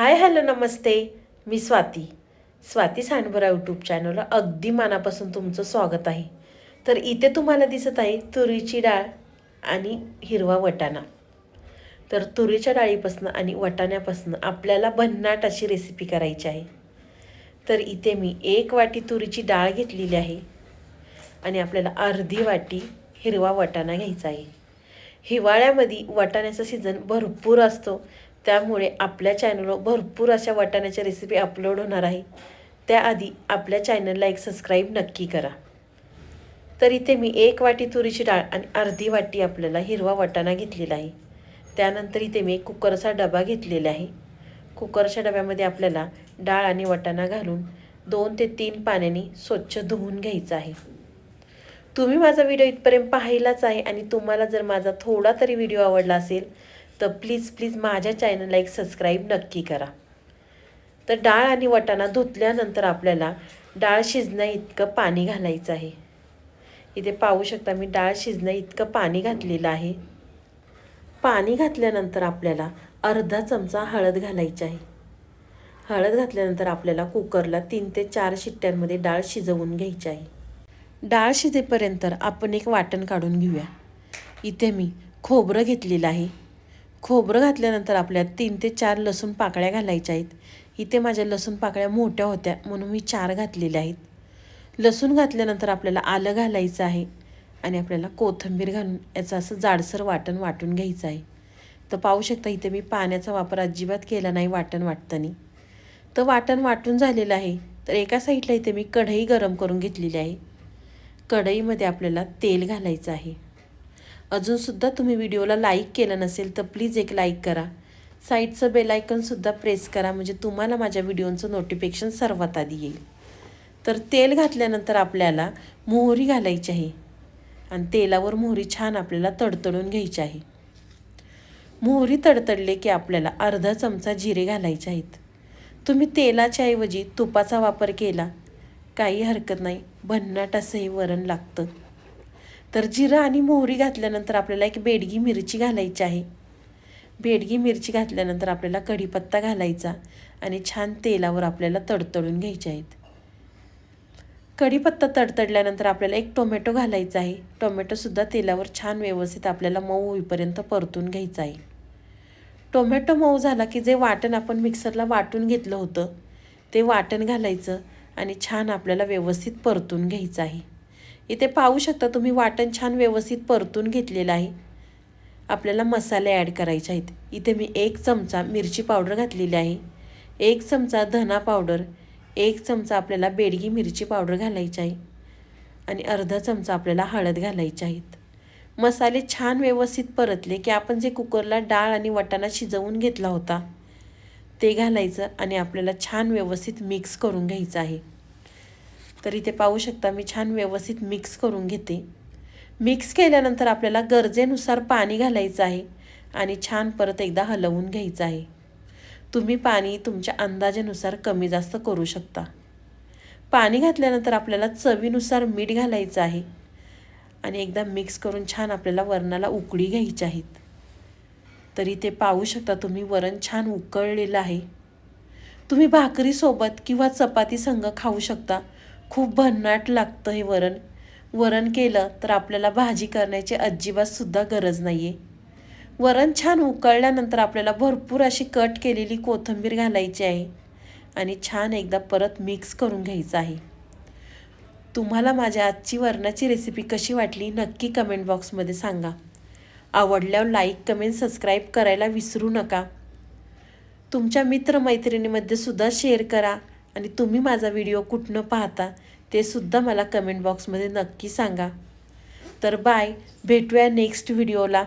Hi hello namaste. मी Swati. Swati सांडबरा YouTube चॅनलला अगदी मनापासून तुमचं स्वागत आहे. तर इथे तुम्हाला दिसत आहे तुरीची डाळ आणि हिरवा वटाणा. तर तुरीच्या डाळीपासून आणि वटाण्यापासून आपल्याला भन्नाट अशी रेसिपी करायची आहे. तर इथे मी एक वाटी तुरीची डाळ घेतलेली आहे. आणि आपल्याला अर्धी वाटी हिरवा वटाणा घ्यायचा आहे. हिवाळ्यामध्ये वाटाण्याचा सीझन भरपूर असतो. त्यामुळे आपल्या चॅनलवर भरपूर अशा वाटाण्याच्या रेसिपी अपलोड होणार आहे. त्याआधी आपल्या चॅनलला एक सबस्क्राईब नक्की करा. तर इथे मी एक वाटी तुरीची डाळ आणि अर्धी वाटी आपल्याला हिरवा वाटाणा घेतलेला आहे. त्यानंतर इथे मी कुकरचा डबा घेतलेला आहे. कुकरच्या डब्यामध्ये आपल्याला डाळ आणि वाटाणा घालून दोन ते तीन पाण्याने स्वच्छ धुवून घ्यायचं आहे. तुम्ही माझा व्हिडिओ इथपर्यंत पाहिलाच आहे आणि तुम्हाला जर माझा थोडा तरी व्हिडिओ आवडला असेल तर प्लीज प्लीज माझ्या चॅनलला एक सबस्क्राईब नक्की करा. तर डाळ आणि वाटाणा धुतल्यानंतर आपल्याला डाळ शिजण्या इतकं पाणी घालायचं आहे. इथे पाहू शकता मी डाळ शिजण्या इतकं पाणी घातलेलं आहे. पाणी घातल्यानंतर आपल्याला अर्धा चमचा हळद घालायची आहे. हळद घातल्यानंतर आपल्याला कुकरला तीन ते चार शिट्ट्यांमध्ये डाळ शिजवून घ्यायची आहे. डाळ शिजेपर्यंत आपण एक वाटण काढून घेऊया. इथे मी खोबरं घेतलेलं आहे. खोबरं घातल्यानंतर आपल्या तीन ते चार लसूण पाकळ्या घालायच्या आहेत. इथे माझ्या लसूण पाकळ्या मोठ्या होत्या म्हणून मी चार घातलेल्या आहेत. लसूण घातल्यानंतर आपल्याला आलं घालायचं आहे आणि आपल्याला कोथिंबीर घालून याचं असं जाडसर वाटण वाटून घ्यायचं आहे. तर पाहू शकता इथे मी पाण्याचा वापर अजिबात केला नाही वाटण वाटताना. तर वाटण वाटून झालेलं आहे तर एका साईडला इथे मी कढई गरम करून घेतलेली आहे. कढईमध्ये आपल्याला तेल घालायचं आहे. अजूनसुद्धा तुम्ही व्हिडिओला लाईक केलं नसेल तर प्लीज एक लाईक करा. साईडचं बेलायकनसुद्धा प्रेस करा म्हणजे तुम्हाला माझ्या व्हिडिओचं नोटिफिकेशन सर्वात आधी येईल. तर तेल घातल्यानंतर आपल्याला मोहरी घालायची आहे. आणि तेलावर मोहरी छान आपल्याला तडतडून घ्यायची आहे. मोहरी तडतडले की आपल्याला अर्धा चमचा जिरे घालायचे आहेत. तुम्ही तेलाच्या ऐवजी तुपाचा वापर केला. काही हरकत नाही. भन्नाट असं हे वरण लागतं. तर जिरं आणि मोहरी घातल्यानंतर आपल्याला एक बेडगी मिरची घालायची आहे. बेडगी मिरची घातल्यानंतर आपल्याला कढीपत्ता घालायचा आणि छान तेलावर आपल्याला तडतडून घ्यायचे आहेत. कढीपत्ता तडतडल्यानंतर आपल्याला एक टोमॅटो घालायचा आहे. टोमॅटोसुद्धा तेलावर छान व्यवस्थित आपल्याला मऊ होईपर्यंत परतून घ्यायचा आहे. टोमॅटो मऊ झाला की जे वाटण आपण मिक्सरला वाटून घेतलं होतं ते वाटण घालायचं आणि छान आपल्याला व्यवस्थित परतून घ्यायचं आहे. इथे पाहू शकता तुम्ही वाटण छान व्यवस्थित परतून घेतलेलं आहे. आपल्याला मसाले ॲड करायचे आहेत. इथे मी एक चमचा मिरची पावडर घातलेली आहे. एक चमचा धना पावडर. एक चमचा आपल्याला बेडगी मिरची पावडर घालायची आहे. आणि अर्धा चमचा आपल्याला हळद घालायची आहेत. मसाले छान व्यवस्थित परतले की आपण जे कुकरला डाळ आणि वटाणा शिजवून घेतला होता ते घालायचं आणि आपल्याला छान व्यवस्थित मिक्स करून घ्यायचं आहे. तर इथे पाहू शकता मी छान व्यवस्थित मिक्स करून घेते. मिक्स केल्यानंतर आपल्याला गरजेनुसार पाणी घालायचं आहे आणि छान परत एकदा हलवून घ्यायचं आहे. तुम्ही पाणी तुमच्या अंदाजानुसार कमी जास्त करू शकता. पाणी घातल्यानंतर आपल्याला चवीनुसार मीठ घालायचं आहे आणि एकदा मिक्स करून छान आपल्याला वरणाला उकळी घ्यायची आहेत तरी ते पाहू शकता तुम्ही वरण छान उकळलेलं आहे. तुम्ही भाकरीसोबत किंवा चपाती संग खाऊ शकता. खूप भन्नाट लागतं हे वरण. वरण केलं तर आपल्याला भाजी करण्याची अजिबातसुद्धा गरज नाही आहे वरण छान उकळल्यानंतर आपल्याला भरपूर अशी कट केलेली कोथिंबीर घालायची आहे आणि छान एकदा परत मिक्स करून घ्यायचं आहे. तुम्हाला माझ्या आजची वरणाची रेसिपी कशी वाटली नक्की कमेंट बॉक्समध्ये सांगा. आवडल्यावर लाईक कमेंट सबस्क्राईब करायला विसरू नका. तुमच्या मित्रमैत्रिणीमध्ये सुद्धा शेअर करा. आणि तुम्ही माझा व्हिडिओ कुठनं पाहता ते सुद्धा मला कमेंट बॉक्समध्ये नक्की सांगा. तर बाय भेटूया नेक्स्ट व्हिडिओला